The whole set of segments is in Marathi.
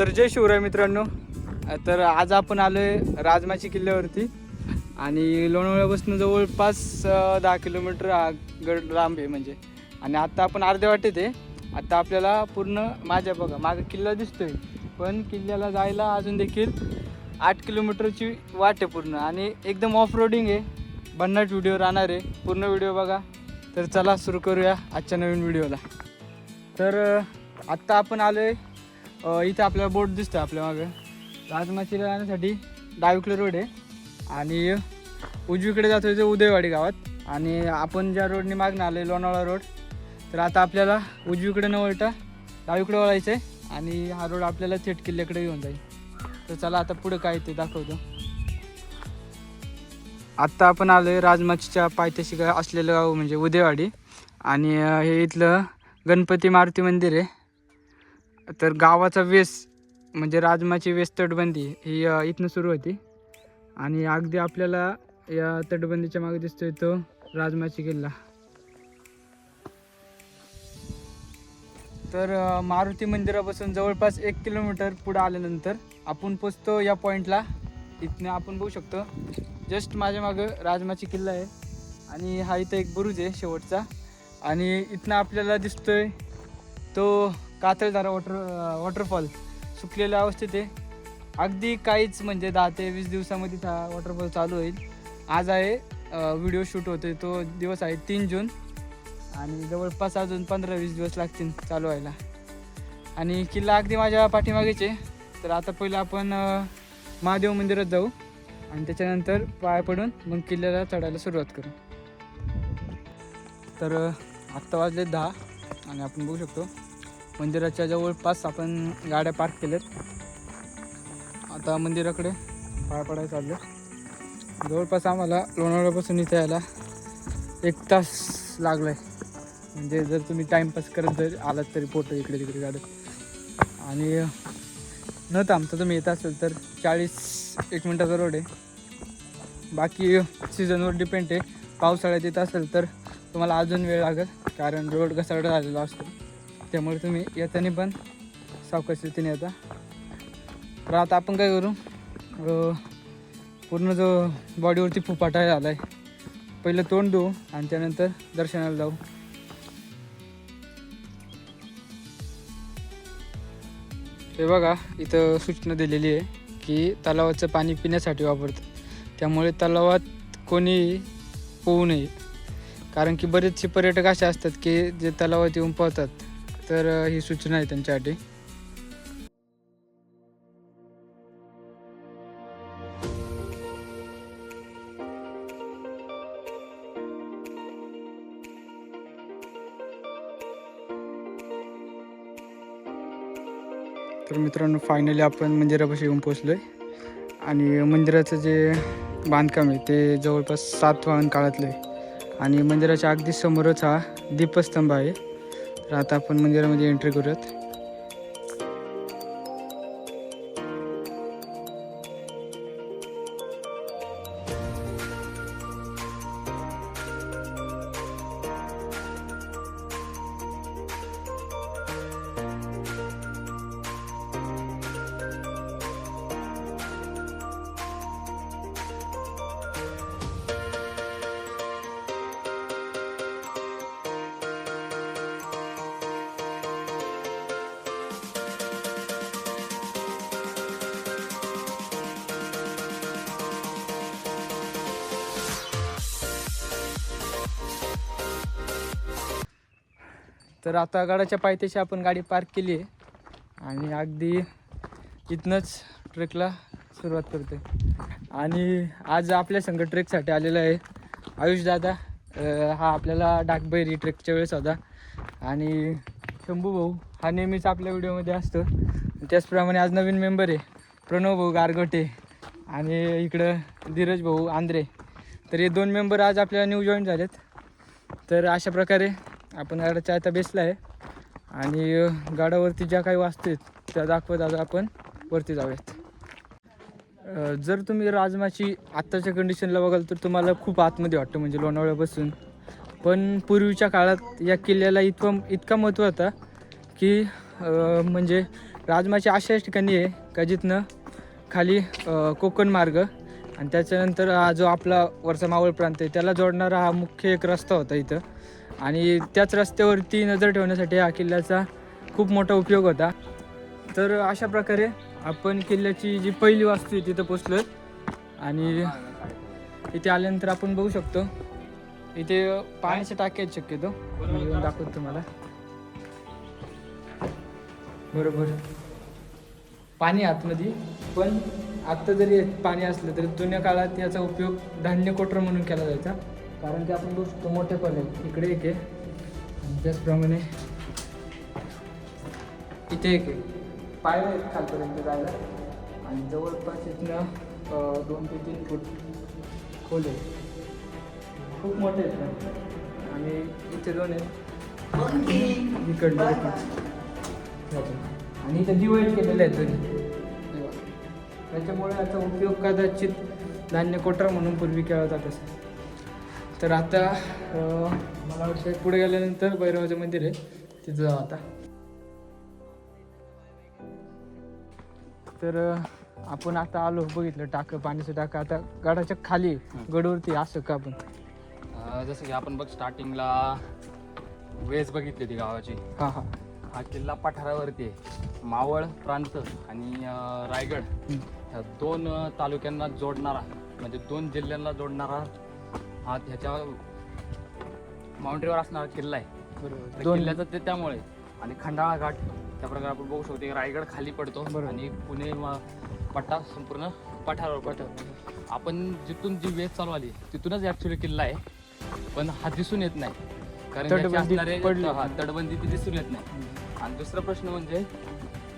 तर जय शिवराय मित्रांनो. तर आज आपण आलो आहे राजमाची किल्ल्यावरती. आणि लोणावळ्यापासून जवळपास दहा किलोमीटर हा गड लांब आहे म्हणजे. आणि आत्ता आपण अर्धे वाटेत आहे. आत्ता आपल्याला पूर्ण माझ्या बघा मागं किल्ला दिसतोय. पण किल्ल्याला जायला अजून देखील आठ किलोमीटरची वाट आहे पूर्ण. आणि एकदम ऑफ रोडिंग आहे. भन्नाट व्हिडिओ राहणार आहे. पूर्ण व्हिडिओ बघा. तर चला सुरू करूया आजच्या नवीन व्हिडिओला तर आत्ता आपण आलो आहे इथं आपल्याला बोट दिसतं आपल्या मागं. राजमाचीला जाण्यासाठी डावीकडे रोड आहे. आणि उजवीकडे जातो ते उदयवाडी गावात. आणि आपण ज्या रोडने मागणं आलो आहे लोणावळा रोड तर आता आपल्याला उजवीकडे न वळता डावीकडे वळायचं आहे आणि हा रोड आपल्याला थेट किल्ल्याकडे घेऊन जाईल. तर चला आता पुढं काय ते दाखवतो. आत्ता आपण आलो आहे राजमाचीच्या पायथ्याशी गा- असलेलं गाव म्हणजे उदयवाडी. आणि अं, हे इथलं गणपती मारुती मंदिर आहे. तर गावाचा वेस म्हणजे राजमाची वेस तटबंदी ही इथनं सुरू होती. आणि अगदी आपल्याला या तटबंदीच्या मागे दिसतोय तो राजमाची किल्ला. तर मारुती मंदिरापासून जवळपास एक किलोमीटर पुढे आल्यानंतर आपण पोचतो या पॉईंटला इथनं आपण बघू शकतो जस्ट माझ्या मागं राजमाची किल्ला आहे. आणि हा इथं एक बुरुज आहे शेवटचा. आणि इथनं आपल्याला दिसतोय तो कातळधारा वॉटर वॉटरफॉल सुकलेल्या अवस्थेत आहे. अगदी काहीच म्हणजे दहा ते वीस दिवसामध्ये हा वॉटरफॉल चालू होईल. आज आहे व्हिडिओ शूट होतोय तो दिवस आहे तीन जून. आणि जवळपास अजून पंधरा वीस दिवस लागतील चालू व्हायला. आणि किल्ला अगदी माझ्या पाठीमागेच आहे. तर आता पहिलं आपण महादेव मंदिरात जाऊ. आणि त्याच्यानंतर पाय पडून मग किल्ल्याला चढायला सुरुवात करू. तर आत्ता वाजले दहा. आणि आपण बघू शकतो. मंदिराच्या जवळपास आपण गाड्या पार्क केल्यात. आता मंदिराकडे पाय पडायला चाललो जवळपास आम्हाला लोणावळ्यापासून इथे यायला एक तास लागला आहे म्हणजे जर तुम्ही टाईमपास करत जर आलात तरी फोटो इकडे तिकडे काढत. आणि न थांबता तुम्ही येत असेल तर चाळीस एक मिनटाचा रोड आहे. बाकी सीझनवर डिपेंड आहे. पावसाळ्यात येत असेल तर तुम्हाला अजून वेळ लागेल. कारण रोड घसरडा झालेला असतो. त्यामुळे तुम्ही येताना पण सावकाश रीतीने येता. तर आता आपण काय करू? पूर्ण जो बॉडीवरती फुफाटा आला आहे पहिलं तोंड देऊ आणि त्यानंतर दर्शनाला जाऊ. हे बघा इथं सूचना दिलेली आहे की तलावाचं पाणी पिण्यासाठी वापरतात. त्यामुळे तलावात कोणी पोहू नये. कारण की बरेचसे पर्यटक असे असतात की जे तलावात येऊन पोहतात. तर ही सूचना आहे त्यांच्यासाठी. तर मित्रांनो फायनली आपण मंदिरापाशी येऊन पोचलो आहे आणि मंदिराचं जे बांधकाम आहे ते जवळपास सातवाहन काळातलं आहे. आणि मंदिराच्या अगदी समोरच हा दीपस्तंभ आहे. तर आता आपण मंदिरामध्ये एंट्री करूयात. तर आता गडाच्या पायथ्याशी आपण गाडी पार्क केली आहे. आणि अगदी इथनंच ट्रेकला सुरुवात करतो आणि आज आपल्या संघ ट्रेकसाठी आलेला आहे आयुष दादा. हा आपल्याला डाकबैरी ट्रेकच्या वेळेस होता. आणि शंभू भाऊ हा नेहमीच आपल्या व्हिडिओमध्ये असतो. त्याचप्रमाणे आज नवीन मेंबर आहे प्रणव भाऊ गारगोटे आणि इकडं धीरज भाऊ आंध्रे तर हे दोन मेंबर आज आपल्याला न्यू जॉईन झालेत. तर अशा प्रकारे आपण गाडाच्या आता बेसला आहे. आणि गाडावरती ज्या काही वास्तू आहेत त्या दाखवत आज आपण वरती जाऊयात. जर तुम्ही राजमाची आत्ताच्या कंडिशनला बघाल तर तुम्हाला खूप आतमध्ये वाटतं म्हणजे लोणावळ्यापासून. पण पूर्वीच्या काळात या किल्ल्याला इतकं इतका महत्त्व होता की म्हणजे राजमाची अशाच ठिकाणी आहे का जिथनं खाली कोकण मार्ग आणि त्याच्यानंतर हा जो आपला वरचा मावळ प्रांत आहे त्याला जोडणारा हा मुख्य एक रस्ता होता इथं. आणि त्याच रस्त्यावरती नजर ठेवण्यासाठी हा किल्ल्याचा खूप मोठा उपयोग होता. तर अशा प्रकारे आपण किल्ल्याची जी पहिली वास्तू आहे तिथं पोचलो आणि इथे आल्यानंतर आपण बघू शकतो. इथे पाण्याचे टाके आहेत शक्यतो. येऊन दाखवतो तुम्हाला. बरोबर. पाणी आतमध्ये. पण आत्ता जरी पाणी असलं तरी जुन्या काळात याचा उपयोग धान्य कोटर म्हणून केला जायचा. कारण की आपण दोस्त मोठे पण आहेत. इकडे एक आहे. त्याचप्रमाणे इथे एक आहे. पायऱ्या आहेत खालपर्यंत जायला. आणि जवळपास इथनं दोन ते तीन फूट खोल आहे. खूप मोठे आहेत ना आणि इथे दोन आहेत. इकडलं आणि इथे डिवाईड केलेले आहेत दोन्ही. त्याच्यामुळे याचा उपयोग कदाचित धान्य कोटर म्हणून पूर्वी केला जात असेल. तर आता मला वाटतं पुढे गेल्यानंतर भैरवाचं मंदिर आहे. तिथं जाऊ आता. तर आपण आता आलो बघितलं टाकं पाण्याचं टाकं. आता गडाच्या खाली. गडवरती असं का आपण? जसं की आपण बघ स्टार्टिंगला वेस बघितली ती गावाची. हां हां. हा किल्ला पठारावरती आहे. मावळ प्रांत आणि रायगड. ह्या दोन तालुक्यांना जोडणारा म्हणजे दोन जिल्ह्यांना जोडणारा हा ह्याच्या माउंटरीवर असणारा किल्ला आहे. बरोबर. त्या दोन किल्ल्याचं ते त्यामुळे आणि खंडाळा घाट त्या प्रकारे आपण बघू शकतो रायगड खाली पडतो बरोबर. आणि पुणे म- पट्टा संपूर्ण पठारावर पडतो. आपण जिथून जी वेस चालू आली तिथूनच ऍक्च्युली किल्ला आहे. पण हा दिसून येत नाही. कारण याचे तटबंदी असणारे- पडली. हा तटबंदी ती दिसून येत नाही. आणि दुसरा प्रश्न म्हणजे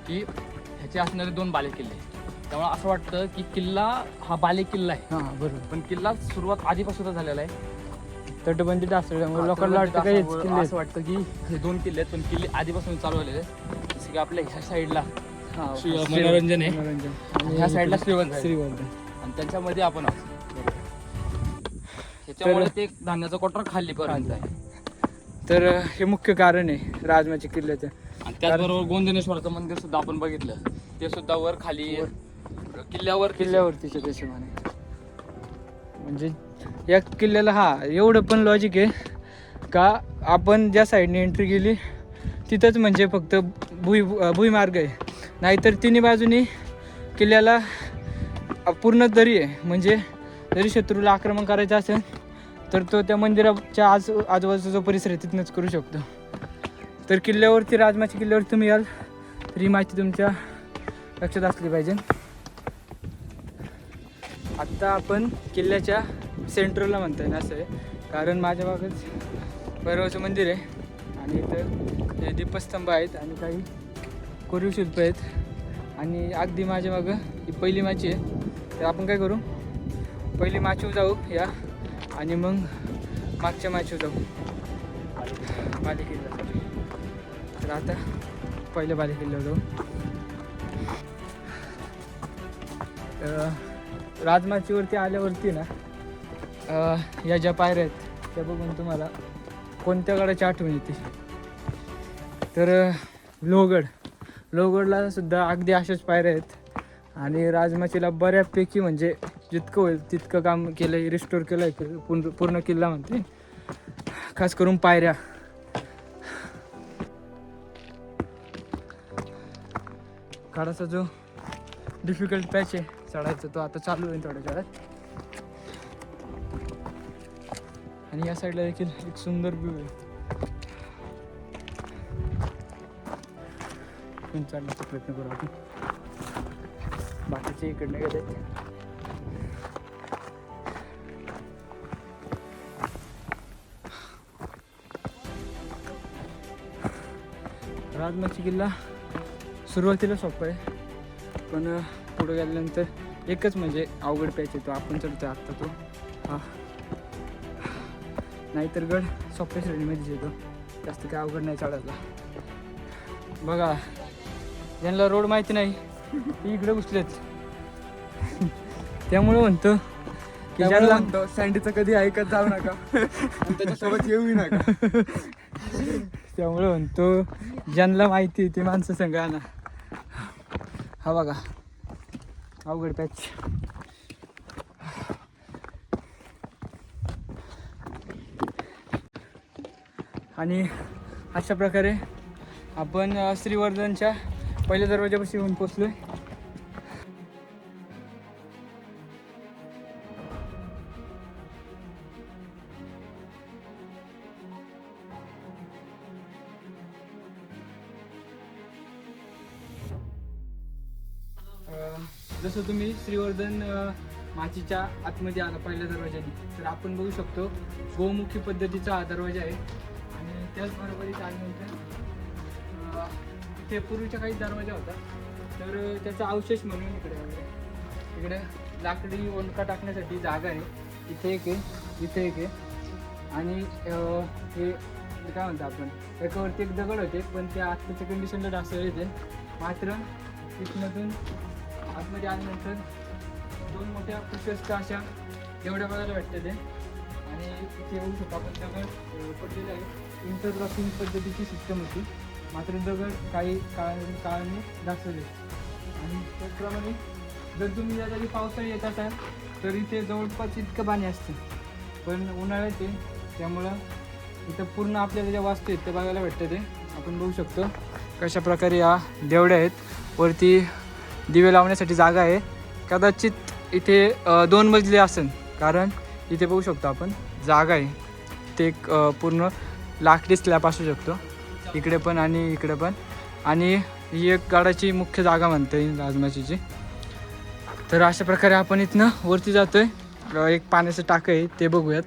की ह्याचे असणारे दोन बाले किल्ले त्यामुळे असं वाटतं की किल्ला हा बाले किल्ला आहे. हां बरोबर. पण किल्ला सुरुवात आधीपासूनच झालेला आहे. तटबंदीत असल्यामुळे लोकांना तर वाटतं काही असं- किल्ले आहेत. असं वाटतं की हे दोन किल्ले आहेत पण किल्ले आधीपासून चालू झालेले आहेत. जसं की आपल्या ह्या साईडला श्री- मनोरंजन आहे. मनोरंजन. आणि ह्या साईडला श्रीवंत आहे. श्रीवर्धन आणि त्याच्यामध्ये आपण आहोत. त्याच्यामुळे ते धान्याचा कोटरा खाली पर्यंत आहे. तर अं, हे मुख्य कारण आहे राजमाच्या किल्ल्याचं. आणि त्याचबरोबर गोंदनेश्वराचं मंदिर सुद्धा आपण बघितलं. ते सुद्धा वर खाली किल्ल्यावर किल्ल्यावरतीच्या देशामध्ये. म्हणजे या किल्ल्याला हा एवढं पण लॉजिक आहे का आपण ज्या साईडने एंट्री केली तिथंच म्हणजे फक्त भुई भुईमार्ग आहे. नाहीतर तिन्ही बाजूनी किल्ल्याला पूर्ण दरी आहे. म्हणजे जरी शत्रूला आक्रमण करायचं असेल तर तो त्या मंदिराच्या आज आजूबाजूचा जो परिसर आहे तिथनंच करू शकतो. तर किल्ल्यावरती राजमाच्या किल्ल्यावर तुम्ही याल तर ही माहिती तुमच्या लक्षात असली पाहिजे. आत्ता आपण किल्ल्याच्या सेंटरला म्हणता येईल असं. आहे कारण माझ्या मागच भैरवाचं मंदिर आहे. आणि इथं दीपस्तंभ आहेत आणि काही कोरीव शिल्प आहेत. आणि अगदी माझ्या मागं ही पहिली माची आहे. तर आपण काय करू? पहिली माचीव जाऊ या. आणि मग मागच्या माचीव जाऊ. बालेकिल्ला. तर आता पहिल्या बालेकिल्ल्यावर जाऊ. राजमाचीवरती आल्यावरती ना या ज्या पायऱ्या आहेत त्या बघून तुम्हाला कोणत्या गडाची आठवण येते. तर लोगड लोहगड. लोहगडला सुद्धा अगदी अशाच पायऱ्या आहेत. आणि राजमाचीला बऱ्यापैकी म्हणजे जितकं होईल तितकं काम केलं आहे रिस्टोर केलं आहे पूर्ण पूर्ण किल्ला म्हणते. खास करून पायऱ्या. काळाचा जो डिफिकल्ट पॅच आहे चढायचं तो आता चालू आहे थोड्या वेळात. आणि या साईडला देखील एक सुंदर व्ह्यू आहे. चढण्याचा प्रयत्न करू आपण. बाकीचे इकडनं गेले. राजमाची किल्ला सुरुवातीला सोपं आहे. पण पुढे गेल्यानंतर एकच म्हणजे अवघड पॅच येतो आपण चढतो आत्ता तो. हा. नाहीतर गड सोप्या श्रेणीमध्येच येतो. जास्त काय अवघड नाही चढायला बघा ज्यांना रोड माहिती नाही. ते इकडे घुसलेत. त्यामुळे म्हणतो की ज्यांना म्हणतो सँडीचं कधी ऐकत जाऊ नका. त्याच्यासोबत येऊही नका. त्यामुळे म्हणतो ज्यांना माहिती आहे ते माणसं सांगा ना. हा बघा. अवघड पॅच. आणि अशा प्रकारे आपण श्रीवर्धनच्या पहिल्या दरवाजापाशी येऊन पोचलो आहे जसं तुम्ही श्रीवर्धन माचीच्या आतमध्ये आला पहिल्या दरवाजाने तर आपण बघू शकतो गोमुखी पद्धतीचा हा दरवाजा आहे. आणि त्याचबरोबर इथे आल्यानंतर अ, इथे पूर्वीचा काही दरवाजा होता. तर त्याचा अवशेष म्हणून इकडे आहे. इकडे लाकडी ओंडका टाकण्यासाठी जागा आहे. इथे एक आहे इथे एक आहे. आणि हे काय म्हणतो आपण? एकावरती एक दगड होते पण ते आत्ताच्या कंडिशनला ढासळले येते मात्र तिथमधून आतमध्ये आल्यानंतर दोन मोठ्या प्रशस्त अशा एवढ्या बघायला भेटते ते आणि इथे येऊ शकतो आपण दगड पडलेलं आहे इंटरलॉकिंग पद्धतीची सिस्टम होती. मात्र दगड काही काळ काळाने दाखवले. आणि त्याचप्रमाणे जर तुम्ही या जागी पावसाळी येत असाल तर इथे जवळपास इतकं पाणी असतं. पण उन्हाळ्यात ते त्यामुळं इथं पूर्ण आपल्याला ज्या वास्तू आहेत ते बघायला भेटतं ते आपण बघू शकतो कशा प्रकारे या देवड्या आहेत. वरती दिवे लावण्यासाठी जागा आहे. कदाचित इथे दोन मजली असेल. कारण इथे बघू शकतो आपण जागा आहे. ते एक पूर्ण लाकडी स्लॅब असू शकतो. इकडे पण आणि इकडे पण. आणि ही एक गाडाची मुख्य जागा म्हणता येईल राजमाचीची. तर अशा प्रकारे आपण इथनं वरती जातो आहे एक पाण्याचं टाकं आहे ते बघूयात.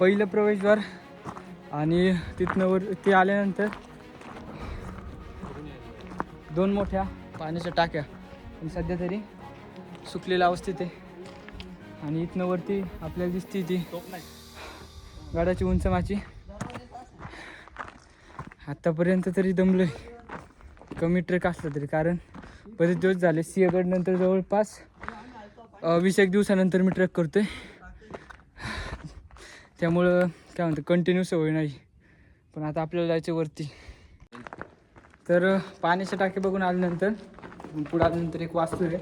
पहिलं प्रवेशद्वार आणि तिथनं वर ते आल्यानंतर दोन मोठ्या पाण्याच्या टाक्या पण सध्या तरी सुकलेल्या अवस्थेत आहे. आणि इथनं वरती आपल्याला दिसते ती गडाची उंच माची. आत्तापर्यंत तरी दमलोय. कमी ट्रेक असलं तरी कारण बरेच दिवस झाले सिंहगड नंतर जवळपास वीस एक दिवसानंतर मी ट्रेक आहे त्यामुळं काय म्हणतं कंटिन्यू सवय नाही. पण आता आपल्याला जायचं वरती. तर पाण्याच्या टाकी बघून आल्यानंतर पुढे आल्यानंतर एक वास्तू आहे.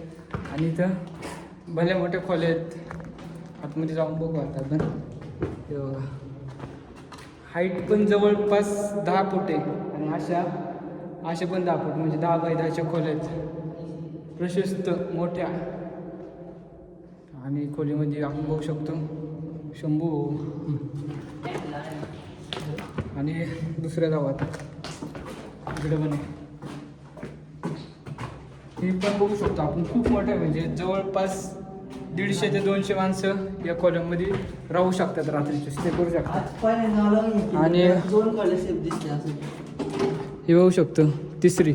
आणि इथं भले मोठे खोले आहेत. आतमध्ये जाऊन बघू आता आपण. हे बघा हाईट पण जवळपास दहा फूट आहे. आणि अशा अशा पण दहा फूट. म्हणजे दहा बाय दहाच्या खोल्या आहेत. प्रशस्त मोठ्या. आणि खोलीमध्ये आपण बघू शकतो शंभू. आणि दुसऱ्या गावात. इकडे पण हे पण बघू शकतो आपण. खूप मोठं म्हणजे जवळपास दीडशे ते दोनशे माणसं या कॉलममध्ये राहू शकतात रात्रीचे. स्टे करू शकतात. आणि- दोन हे बघू शकतो. तिसरी.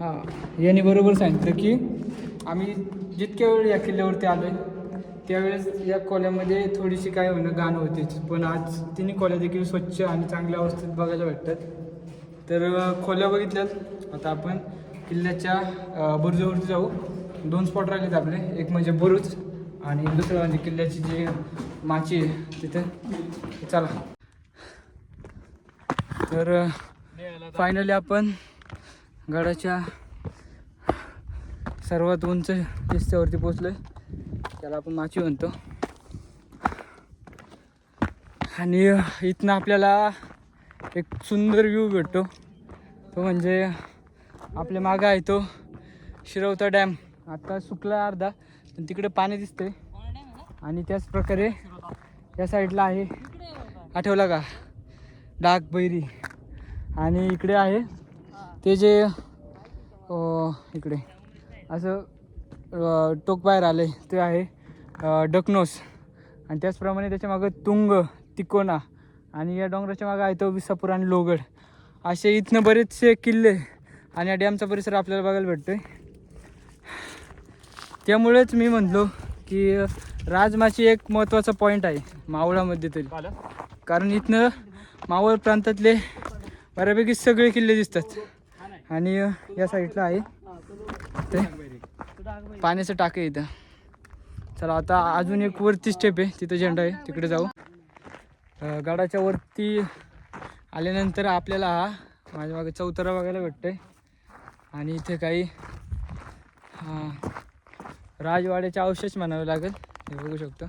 हां यांनी बरोबर सांगितलं की आम्ही जितक्या वेळ या किल्ल्यावरती आलो आहे त्यावेळेस या खोल्यामध्ये थोडीशी काय होणं घाण होतीच पण आज तिन्ही खोल्या देखील स्वच्छ आणि चांगल्या अवस्थेत बघायला भेटतात. तर खोल्या बघितल्यात. आता आपण किल्ल्याच्या बुरुजावरती जाऊ. दोन स्पॉट राहिलेत आपले. एक म्हणजे बुरुज आणि दुसरं म्हणजे किल्ल्याची जी माची आहे तिथे चला. तर फायनली आपण गडाच्या सर्वात उंच हिस्स्यावरती पोचलो आहे त्याला आपण माची म्हणतो. आणि इथनं आपल्याला एक सुंदर व्ह्यू भेटतो. तो म्हणजे आपल्या मागं आहे तो शिरवता डॅम आता सुकला अर्धा पण तिकडे पाणी दिसतंय. आणि त्याच प्रकारे या साईडला आहे. आठवला का? डाक बैरी. आणि इकडे आहे ते जे इकडे. असं टोक बाहेर आले ते आहे डकनोस. आणि त्याचप्रमाणे त्याच्या मागं तुंग तिकोना. आणि या डोंगराच्या मागं आहे तो विसापूर आणि लोगड. असे इथनं बरेचसे किल्ले आणि या डॅमचा परिसर आपल्याला बघायला भेटतोय. त्यामुळेच मी म्हणलो की राजमाची एक महत्त्वाचा पॉईंट आहे मावळामध्ये तरी. कारण इथनं मावळ प्रांतातले बऱ्यापैकी सगळे किल्ले दिसतात. आणि या साईडला आहे. ते पाण्याचं टाकं इथं. चला आता अजून एक वरती स्टेप आहे. तिथं झेंडा आहे. तिकडे जाऊ. गडाच्या वरती आल्यानंतर आपल्याला हा माझ्या मागे चौतरा बघायला भेटतोय. आणि इथे काही राजवाड्याचे अवशेष म्हणावे लागेल. हे बघू शकतो.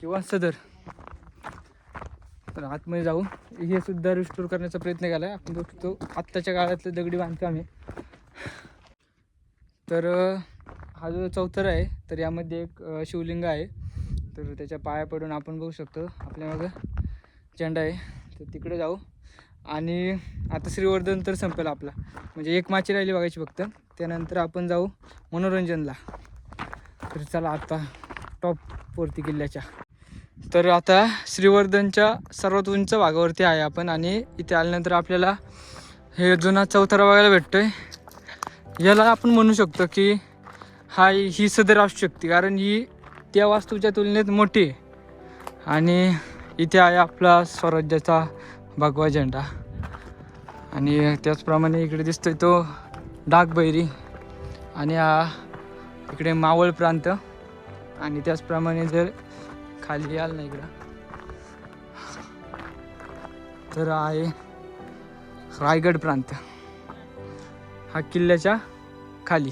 किंवा सदर. तर आतमध्ये जाऊ. हे सुद्धा रिस्टोर करण्याचा प्रयत्न केला आहे आपण बघतो आत्ताच्या काळातलं दगडी बांधकाम आहे. तर हा जो चौथरा आहे तर यामध्ये एक शिवलिंग आहे. तर त्याच्या पाया पडून आपण बघू शकतो. आपल्या मागं झेंडा आहे. तर तिकडे जाऊ. आणि आता श्रीवर्धन तर संपेल आपला. म्हणजे एक माची राहिली बघायची फक्त. त्यानंतर आपण जाऊ मनोरंजनला. तर चला आता टॉपवरती किल्ल्याच्या. तर आता श्रीवर्धनच्या सर्वात उंच भागावरती आहे आपण. आणि इथे आल्यानंतर आपल्याला हे जुना चौथरा बघायला भेटतो आहे याला आपण म्हणू शकतो की हा ही सदर असू शकते कारण ही त्या वास्तूच्या तुलनेत मोठी. आहे आणि इथे आहे आपला स्वराज्याचा भगवा झेंडा. आणि त्याचप्रमाणे इकडे दिसतोय तो डागबैरी आणि हा इकडे मावळ प्रांत. आणि त्याचप्रमाणे जर खाली याल ना इकडं. तर आहे रायगड प्रांत. हा किल्ल्याच्या खाली.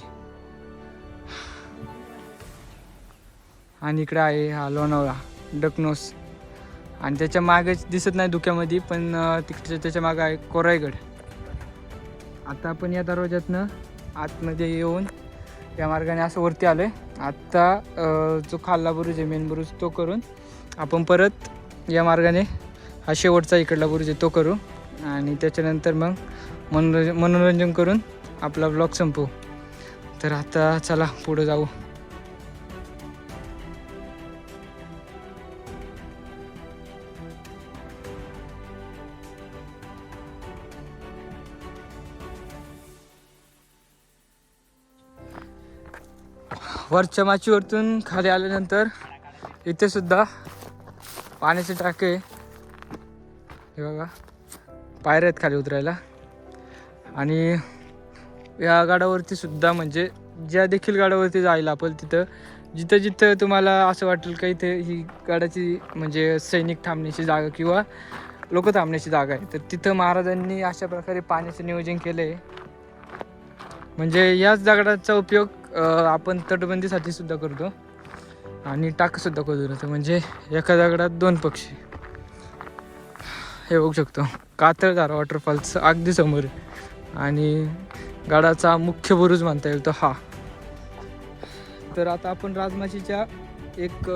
आणि इकडं आहे हा लोणावळा डकनोस. आणि त्याच्या मागेच दिसत नाही धुक्यामध्ये पण तिकडच्या त्याच्या मागं आहे कोरायगड आता आपण या दरवाज्यातनं आतमध्ये येऊन या मार्गाने असं वरती आलो आहे आत्ता जो खाल्ला बुरुज आहे मेन बुरुज तो करून आपण परत या मार्गाने हा शेवटचा इकडला बुरुज आहे तो करू. आणि त्याच्यानंतर मग मनोरंजन मनोरंजन करून आपला ब्लॉग संपवू. तर आता चला पुढं जाऊ. वरच्या माचीवरतून खाली आल्यानंतर इथे सुद्धा पाण्याचे टाके हे बघा पायऱ्या आहेत खाली उतरायला. आणि या गाडावरती सुद्धा म्हणजे ज्या देखील गाडावरती जायला आपण तिथं जिथं जिथं तुम्हाला असं वाटेल का इथे ही गाडाची म्हणजे सैनिक थांबण्याची जागा किंवा लोक थांबण्याची जागा आहे तर तिथं महाराजांनी अशा प्रकारे पाण्याचं नियोजन केलं आहे म्हणजे याच दगडाचा उपयोग आपण तटबंदीसाठी सुद्धा करतो. आणि टाकसुद्धा करतो. म्हणजे एका दगडात दोन पक्षी. हे बघू शकतो. कातळदार वॉटरफॉल्स अगदी समोर आणि गडाचा मुख्य बुरुज मानता येईल तो हा. तर आता आपण राजमाशीच्या एक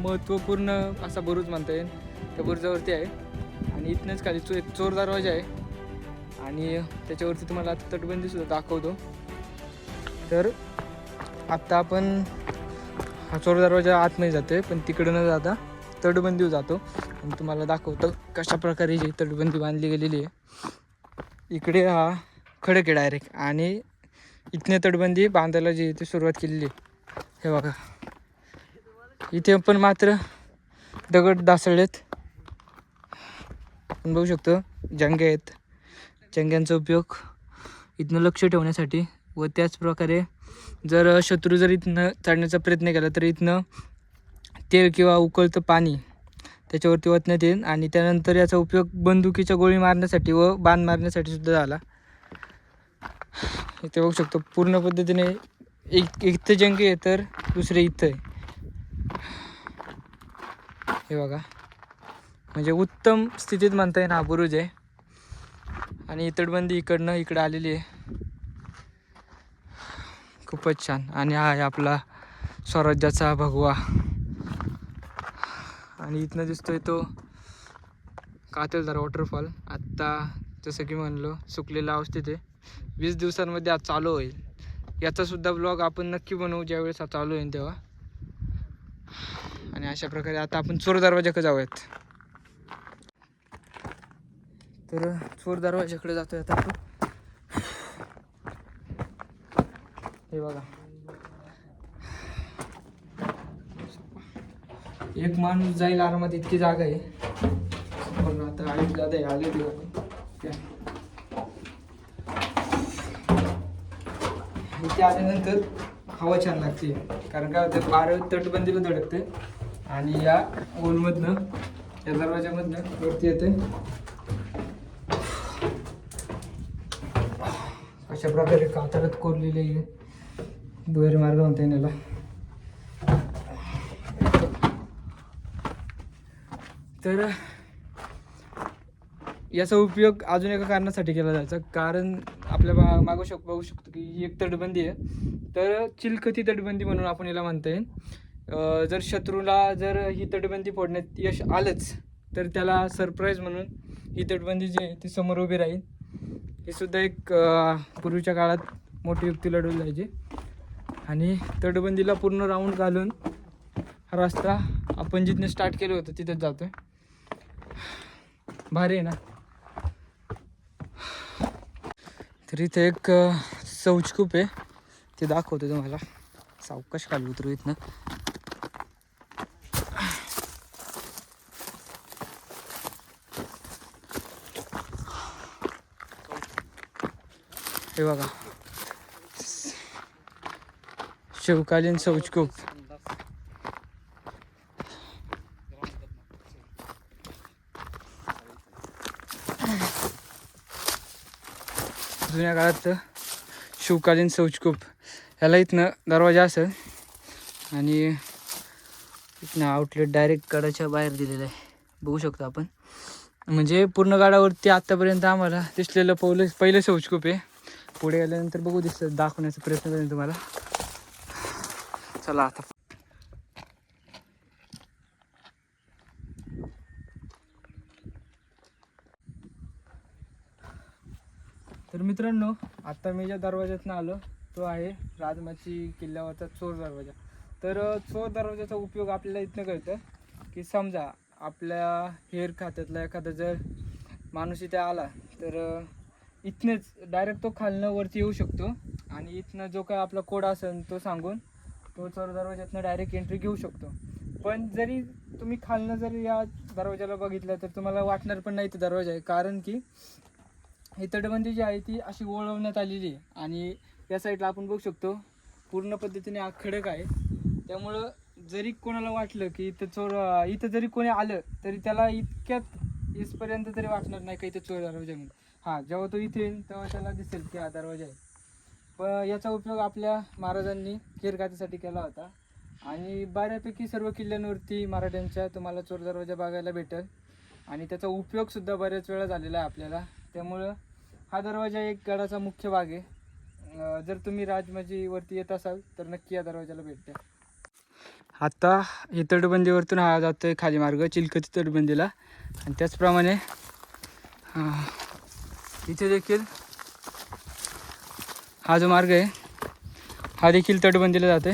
महत्त्वपूर्ण असा बुरुज मानता येईल. त्या बुरुजावरती आहे. आणि इथनंच खाली चो एक चोर दरवाजा आहे. आणि त्याच्यावरती तुम्हाला आता तटबंदीसुद्धा दाखवतो. तर आत्ता आपण हा चोर दरवाजा आतमध्ये जातोय पण तिकडं न जाता तटबंदीवर जातो. आणि तुम्हाला दाखवतो कशा प्रकारे जी तटबंदी बांधली गेलेली आहे. इकडे हा खडक आहे डायरेक्ट आणि इथने तटबंदी बांधायला जी इथे सुरुवात केलेली आहे. हे बघा. इथे पण मात्र दगड दासळलेत आपण बघू शकतो जंगे आहेत. जंग्यांचा उपयोग इथनं लक्ष ठेवण्यासाठी व त्याचप्रकारे जर शत्रू जर इथनं चढण्याचा प्रयत्न केला तर इथनं तेल किंवा उकळतं पाणी त्याच्यावरती ओतण्यात येईल आणि त्यानंतर याचा उपयोग बंदुकीच्या गोळी मारण्यासाठी व बाण मारण्यासाठी सुद्धा झाला. इथे बघू शकतो पूर्ण पद्धतीने एक इथं जंगी आहे तर दुसरे इथं आहे. हे बघा. म्हणजे उत्तम स्थितीत म्हणता येईल हा बुरुज आहे. आणि इतडबंदी इकडनं इकडं आलेली आहे. खूपच छान. आणि हा आहे आपला स्वराज्याचा भगवा. आणि इथनं दिसतोय तो कातलदार वॉटरफॉल आत्ता जसं की म्हणलो सुकलेला अवस्थेत आहे वीस दिवसांमध्ये आज चालू होईल. याचासुद्धा ब्लॉग आपण नक्की बनवू ज्यावेळेस हा चालू होईल तेव्हा. आणि अशा प्रकारे आता आपण चोर दरवाज्याकडे जाऊयात. तर चोर दरवाज्याकडे जातोय आता आपण. हे बघा. एक माणूस जाईल आरामात इतकी जागा आहे. पण आता आली जात आहे आले ते इथे आल्यानंतर हवा छान लागते. कारण काय होतं वारं तटबंदीला धडकते आणि या ओलमधनं या दरवाजामधनं वरती येते अशा प्रकारे कातरात कोरलेली आहे. दुहेरी मार्ग म्हणता येईल याला तर याचा उपयोग अजून एका कारणासाठी केला जायचा. कारण आपल्या मा मागू शक बघू शकतो की ही एक तटबंदी आहे. तर चिलखती तटबंदी म्हणून आपण याला म्हणता येईल जर शत्रूला जर ही तटबंदी फोडण्यात यश आलंच तर त्याला सरप्राईज म्हणून ही तटबंदी जी आहे ती समोर उभी राहील. हे सुद्धा एक पूर्वीच्या काळात मोठी युक्ती लढवली जायची आणि तटबंदीला पूर्ण राऊंड घालून हा रस्ता आपण जिथनं स्टार्ट केलं होतं तिथेच जातोय. भारी आहे ना? तर इथे एक अं, आहे. ते दाखवतो तुम्हाला. सावकाश खाली उतरू इथनं. हे बघा. शिवकालीन शौचकूप जुन्या काळात शिवकालीन शौचकूप ह्याला इथनं दरवाजा असेल आणि इथनं आउटलेट डायरेक्ट गडाच्या बाहेर दिलेलं आहे. बघू शकतो आपण. म्हणजे पूर्ण गाडावरती आत्तापर्यंत आम्हाला दिसलेलं पहिलं पहिलं शौचकूप आहे पुढे गेल्यानंतर बघू दिसतं दाखवण्याचा प्रयत्न करेन तुम्हाला. चला आता तर मित्रांनो आता मी ज्या दरवाज्यातनं आलो तो आहे राजमाची किल्ल्यावरचा चोर दरवाजा. तर चोर दरवाजाचा उपयोग आपल्याला इथनं कळतं की समजा आपल्या हेर खात्यातला एखादा जर माणूस इथे आला तर इथनेच इथनंच डायरेक्ट तो खालनं वरती येऊ शकतो आणि इथनं जो काय आपला कोड असेल तो सांगून तो चोर दरवाज्यातनं डायरेक्ट एंट्री घेऊ शकतो. पण जरी तुम्ही खालनं जर या दरवाजाला बघितलं तर तुम्हाला वाटणार पण नाही तो दरवाजा आहे. कारण की ही तटबंदी जी आहे ती अशी ओळवण्यात आलेली आहे. आणि या साईडला आपण बघू शकतो पूर्ण पद्धतीने हा खडक आहे. त्यामुळं जरी कोणाला वाटलं की इथं चोर इथं जरी कोणी आलं तरी त्याला इतक्यात इथपर्यंत तरी वाटणार नाही का इथं चोर दरवाजा म्हणून. हां जेव्हा तो इथे येईल तेव्हा त्याला दिसेल की हा दरवाजा आहे. प याचा उपयोग आपल्या महाराजांनी केरगातीसाठी केला होता. आणि बऱ्यापैकी सर्व किल्ल्यांवरती मराठ्यांच्या तुम्हाला चोर दरवाजा बघायला भेटेल. आणि त्याचा उपयोगसुद्धा बऱ्याच वेळा झालेला आहे आपल्याला. त्यामुळं हा दरवाजा एक गडाचा मुख्य भाग आहे. जर तुम्ही राजमाजीवरती येत असाल तर नक्की या दरवाजाला भेट द्या. हे तटबंदीवरतून हा जातोय खाली मार्ग चिलखती तटबंदीला. आणि त्याचप्रमाणे इथे देखील हा जो मार्ग आहे हा देखील तटबंदीला जातोय.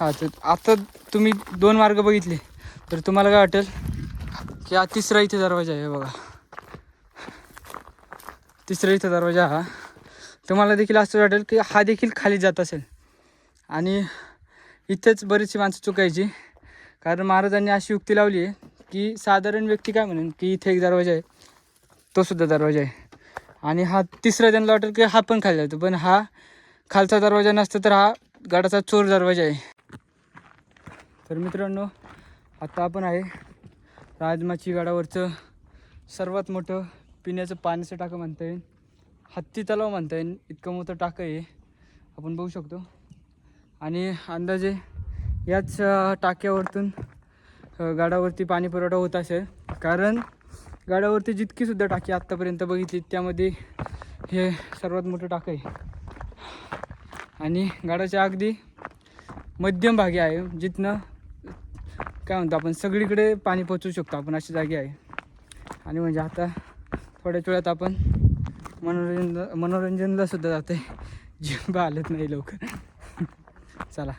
हा तर आता तुम्ही दोन मार्ग बघितले तर तुम्हाला काय वाटेल? की हा तिसरा इथे दरवाजा आहे बघा. तिसरा इथं दरवाजा हा. तुम्हाला देखील असं वाटेल की हा देखील खाली जात असेल. आणि इथेच बरीचशी माणसं चुकायची. कारण महाराजांनी अशी युक्ती लावली आहे की साधारण व्यक्ती काय म्हणेन की इथे एक दरवाजा आहे तो सुद्धा दरवाजा आहे. आणि हा तिसरा त्यांना वाटेल की हा पण खाली जातो पण हा खालचा दरवाजा नसता तर हा गडाचा चोर दरवाजा आहे. तर मित्रांनो आता आपण आहे राजमाची गडावरचं सर्वात मोठं पिण्याचं पाण्याचं टाकं म्हणता येईल. हत्ती तलाव म्हणता येईल. इतकं मोठं टाकं आहे. आपण बघू शकतो. आणि अंदाजे याच टाक्यावरतून गाडावरती गडावरती पाणी पुरवठा होत असेल. कारण गाड्यावरती जितकी सुद्धा टाकी आत्तापर्यंत बघितली त्यामध्ये हे सर्वात मोठं टाकं आहे. आणि गाड्याच्या अगदी मध्यम भागी आहे जिथनं काय म्हणतो आपण सगळीकडे पाणी पोचवू शकतो आपण अशी जागी आहे. आणि म्हणजे आता थोड्याच वेळात आपण मनोरंजन मनोरंजनला सुद्धा जाते जिम आलत नाही लवकर. चला.